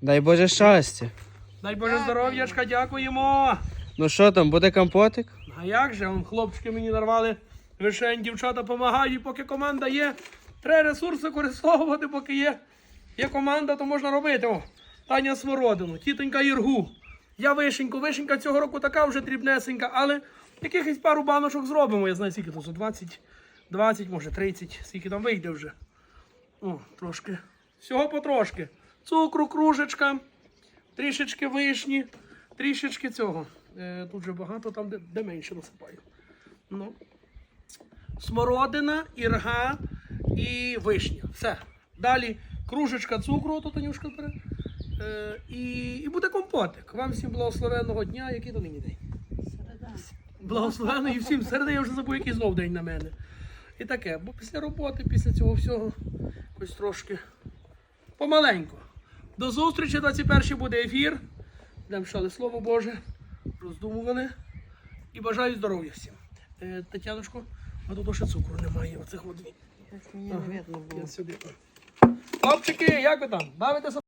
Дай Боже щастя. Дай Боже здоров'ячка, дякуємо. Ну що там, буде компотик? А як же? Вон хлопчики мені нарвали вишень, дівчата допомагають, поки команда є. Треба ресурси використовувати, поки є. Є команда, то можна робити. О, Таня Смородину, тітонька Іргу. Я вишеньку. Вишенька цього року така вже дрібнесенька, але якихось пару баночок зробимо. Я знаю, скільки то, 20, 20, може 30, скільки там вийде вже. О, трошки. Всього потрошки. Цукру, кружечка, трішечки вишні, трішечки цього. Е, тут же багато, там, де, де менше насипаю. Ну. Смородина, ірга і вишня. Все. Далі кружечка цукру, то Танюшка бере. Е, і, і буде компотик. Вам всім благословенного дня, який то нині день. Благословений і всім середи, я вже забув, який знов день на мене. І таке, бо після роботи, після цього всього, якось трошки помаленьку. До зустрічі, 21 буде ефір. Демшали шали слово Боже, роздумували. І бажаю здоров'я всім. Е, Тетяночко, а тут ще цукру немає. Оцих от дві. Мені не видно було. Я сюди. Хлопчики, як ви там? Бавитеся?